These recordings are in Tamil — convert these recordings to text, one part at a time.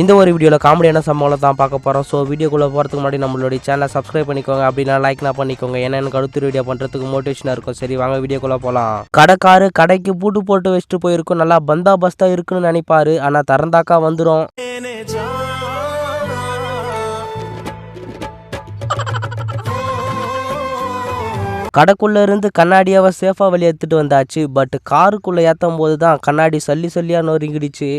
இந்த ஒரு வீடியோவில் காமெடியான சம்பவம் தான் பார்க்க போகிறோம் ஸோ வீடியோக்குள்ளே போகிறதுக்கு முன்னாடி நம்மளுடைய சேனலை சப்ஸ்கிரைப் பண்ணிக்கோங்க. அப்படின்னா லைக்னா பண்ணிக்கோங்க. ஏன்னா எனக்கு அடுத்த வீடியோ பண்ணுறதுக்கு மோட்டிவேஷனாக இருக்கும். சரி வாங்க வீடியோக்குள்ளே போகலாம் கடைக்காரு கடைக்கு பூட்டு போட்டு வச்சுட்டு போயிருக்கும். நல்லா பந்தாபஸ்தா இருக்குன்னு நினைப்பாரு. ஆனால் திறந்தாக்கா வந்துடும் கடைக்குள்ளே இருந்து கண்ணாடியாவை சேஃபாக வெளியே எடுத்துட்டு வந்தாச்சு. பட் காருக்குள்ளே ஏற்றும் போது தான் கண்ணாடி சல்லி சல்லியாக நொறுங்கிடுச்சு.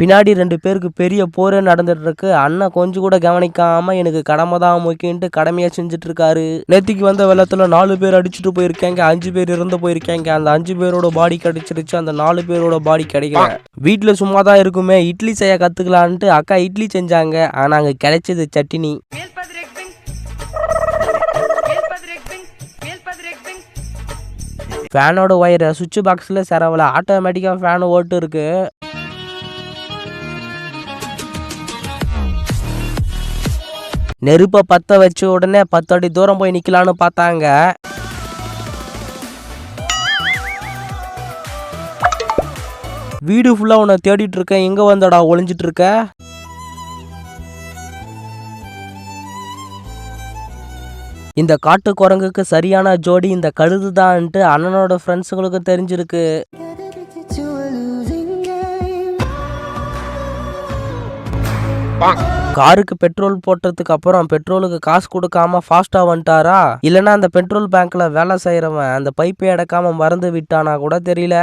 பின்னாடி ரெண்டு பேருக்கு பெரிய போரே நடந்துட்டுருக்கு. அண்ணன் கொஞ்சம் கூட கவனிக்காமல் எனக்கு கடமை தான் முக்கியன்ட்டு கடமையாக செஞ்சிட்ருக்காரு இருக்காரு நேத்திக்கு வந்த வெள்ளத்துல நாலு பேர் அடிச்சுட்டு போயிருக்காங்க. அஞ்சு பேர் இறந்து போயிருக்காங்க. அந்த அஞ்சு பேரோட பாடி கிடைச்சிருச்சு. அந்த நாலு பேரோட பாடி கிடைக்கல. வீட்டில் சும்மா தான் இருக்குமே. இட்லி செய்ய கற்றுக்கலான்ட்டு அக்கா இட்லி செஞ்சாங்க. ஆனால் அங்கே கிடைச்சது சட்டினி. ஃபேனோட ஒயரை சுவிட்ச் பாக்ஸில் சேரவில்ல ஆட்டோமேட்டிக்காக ஃபேன் ஓட்டு இருக்குது நெருப்பை பற்ற வச்ச உடனே பத்து அடி தூரம் போய் நிற்கலான்னு பார்த்தாங்க. வீடு ஃபுல்லாக உன்னை தேடிட்டு இருக்கேன் எங்கே வந்தடா? ஒளிஞ்சிட்டு இருக்க? இந்த காட்டு குரங்குக்கு சரியான ஜோடி இந்த கழுது தான்ட்டு அண்ணனோட ஃப்ரெண்ட்ஸுங்களுக்கு தெரிஞ்சிருக்கு. காருக்கு பெட்ரோல் போட்டதுக்கு அப்புறம் பெட்ரோலுக்கு காசு கொடுக்காம ஃபாஸ்டா வந்துட்டாரா? இல்லைன்னா அந்த பெட்ரோல் பேங்க்ல வேலை செய்யறவன் அந்த பைப்பை அடக்காம மறந்து விட்டானா கூட தெரியல.